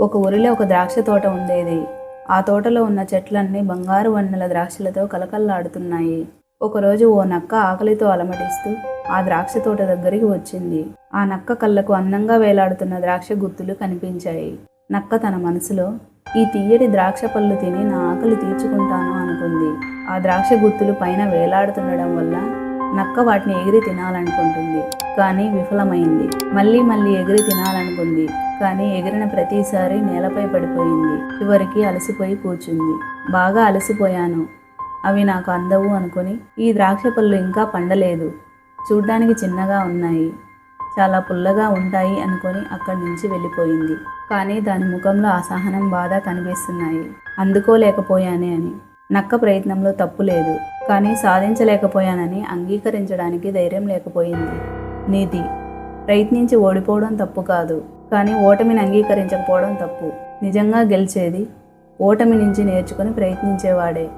ఒక ఊరిలో ఒక ద్రాక్ష తోట ఉండేది. ఆ తోటలో ఉన్న చెట్లన్నీ బంగారు వన్నెల ద్రాక్షలతో కలకల్లాడుతున్నాయి. ఒకరోజు ఓ నక్క ఆకలితో అలమటిస్తూ ఆ ద్రాక్ష తోట దగ్గరికి వచ్చింది. ఆ నక్క కళ్ళకు అందంగా వేలాడుతున్న ద్రాక్ష గుత్తులు కనిపించాయి. నక్క తన మనసులో ఈ తీయటి ద్రాక్ష పళ్ళు తిని నా ఆకలి తీర్చుకుంటాను అనుకుంది. ఆ ద్రాక్ష గుత్తులు పైన వేలాడుతుండడం వల్ల నక్క వాటిని ఎగిరి తినాలనుకుంటుంది. కానీ విఫలమైంది. మళ్ళీ మళ్ళీ ఎగిరి తినాలనుకుంది. కానీ ఎగిరిన ప్రతిసారి నేలపై పడిపోయింది. చివరికి అలసిపోయి కూర్చుంది. బాగా అలసిపోయాను. అవి నాకు అందవు అనుకుని ఈ ద్రాక్ష పళ్ళు ఇంకా పండలేదు. చూడ్డానికి చిన్నగా ఉన్నాయి. చాలా పుల్లగా ఉంటాయి అనుకొని అక్కడి నుంచి వెళ్ళిపోయింది. కానీ దాని ముఖంలో అసహనం బాధ కనిపిస్తున్నాయి. అందుకోలేకపోయానే అని. నక్క ప్రయత్నంలో తప్పు లేదు. కానీ సాధించలేకపోయానని అంగీకరించడానికి ధైర్యం లేకపోయింది. నీతి ప్రయత్నించి ఓడిపోవడం తప్పు కాదు కానీ ఓటమిని అంగీకరించకపోవడం తప్పు. నిజంగా గెలిచేది ఓటమి నుంచి నేర్చుకుని ప్రయత్నించేవాడే.